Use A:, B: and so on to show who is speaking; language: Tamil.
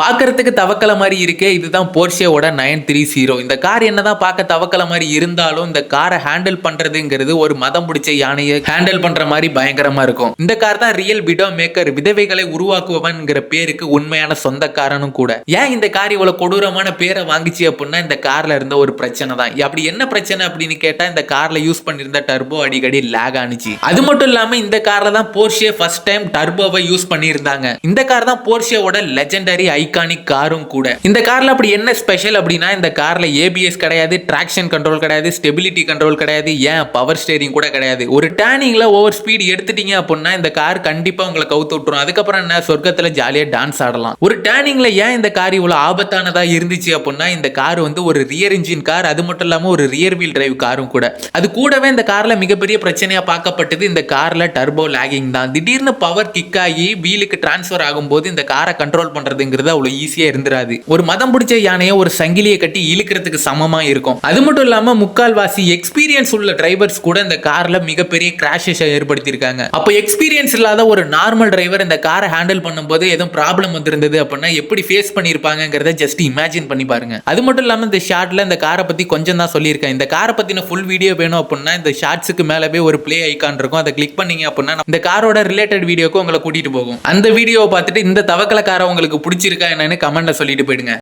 A: பார்க்கறதுக்கு தவக்கல மாதிரி இருக்கே இதுதான் போர்ஷியோட நைன் த்ரீ ஜீரோ இந்த கார் என்னதான் பார்க்க தவக்கல மாதிரி இருந்தாலும் இந்த காரை ஹேண்டில் பண்றதுங்கிறது ஒரு மதம் பிடிச்ச யானையை ஹேண்டில் பண்ற மாதிரி பயங்கரமா இருக்கும். இந்த கார் தான் ரியல் விடோ மேக்கர் விதவைகளை உருவாக்குவன்ங்கிற பேருக்கு உண்மையான சொந்தக்காரனும் கூட. ஏன் இந்த கார் இவ்வளவு கொடூரமான பேரை வாங்கிச்சு அப்படின்னா இந்த கார்ல இருந்த ஒரு பிரச்சனை தான். அப்படி என்ன பிரச்சனை அப்படின்னு கேட்டா இந்த கார்ல யூஸ் பண்ணிருந்த டர்போ அடிக்கடி லேக் ஆனிச்சு. அது மட்டும் இல்லாம இந்த கார்ல தான் போர்ஷே ஃபர்ஸ்ட் டைம் டர்போவை யூஸ் பண்ணியிருந்தாங்க. இந்த கார் தான் போர்ஷேவோட லெஜெண்டரி ஐகானிக் காரும் கூட. இந்த கார்ல அப்படி என்ன ஸ்பெஷல் அப்படின்னா இந்த காரில் ஏபிஎஸ் கிடையாது டிராக்ஷன் கண்ட்ரோல் கிடையாது ஸ்டெபிலிட்டி கண்ட்ரோல் கிடையாது ஏன்? பவர் ஸ்டேரிங் கூட கிடையாது. ஒரு டேனிங்கில் ஓவர் ஸ்பீடு எடுத்துட்டீங்க அப்படின்னா இந்த கார் கண்டிப்பாக உங்களை கவுத்து விட்டுரும். அதுக்கப்புறம் என்ன? சொர்க்கத்துல ஜாலியாக டான்ஸ் ஆடலாம். ஒரு டேனிங்கில் ஏன் இந்த கார் இவ்வளோ ஆபத்தானதாக இருந்துச்சு அப்படின்னா இந்த கார் வந்து ஒரு ரியர் இன்ஜின் கார் அது மட்டும் இல்லாமல் ஒரு ரியர் வீல் டிரைவ் காரும் கூட. அது கூடவே இந்த கார்ல மிகப்பெரிய பிரச்சனையாக பார்க்கப்பட்டது இந்த காரில் டர்போ லேகிங் தான். திடீர்னு பவர் கிக் ஆகி வீலுக்கு டிரான்ஸ்ஃபர் ஆகும்போது இந்த காரை கண்ட்ரோல் பண்றதுங்கிறது அவ்வளவு ஈஸியா இருந்துராது. ஒரு மதம் பிடிச்ச யானையை ஒரு சங்கிலியை கட்டி இழுக்கிறதுக்கு சமமா இருக்கும். அது மட்டும் இல்லாம முக்கால்வாசி எக்ஸ்பீரியன்ஸ் உள்ள டிரைவர்ஸ் கூட இந்த கார்ல மிகப்பெரிய கிராஷஸ் ஏற்படுத்தியிருக்காங்க. அப்போ எக்ஸ்பீரியன்ஸ் இல்லாத ஒரு நார்மல் டிரைவர் இந்த காரை ஹேண்டில் பண்ணும்போது எதுவும் ப்ராப்ளம் வந்திருந்தது அப்படின்னா எப்படி ஃபேஸ் பண்ணியிருப்பாங்கிறத ஜஸ்ட் இமேஜின் பண்ணி பாருங்க. அது மட்டும் இல்லாம இந்த ஷார்ட்ல இந்த காரை பத்தி கொஞ்சம் தான் சொல்லியிருக்கேன். இந்த காரை பத்தின ஃபுல் வீடியோ வேணும் அப்படின்னா இந்த ஷார்ட்ஸுக்கு மேலவே ஒரு பிளே ஐக்கான் இருக்கும். அதை கிளிக் பண்ணீங்க அப்படின்னா இந்த காரோட ரிலேட்டட் வீடியோக்கு உங்களை கூட்டிட்டு போகும். அந்த வீடியோவை பார்த்துட்டு இந்த தவக்கல காரை உங்களுக்கு பிடிச்சிருக்கு பிடிச்சிருக்கா என்னன்னு கமெண்ட்ல சொல்லிட்டு போயிடுங்க.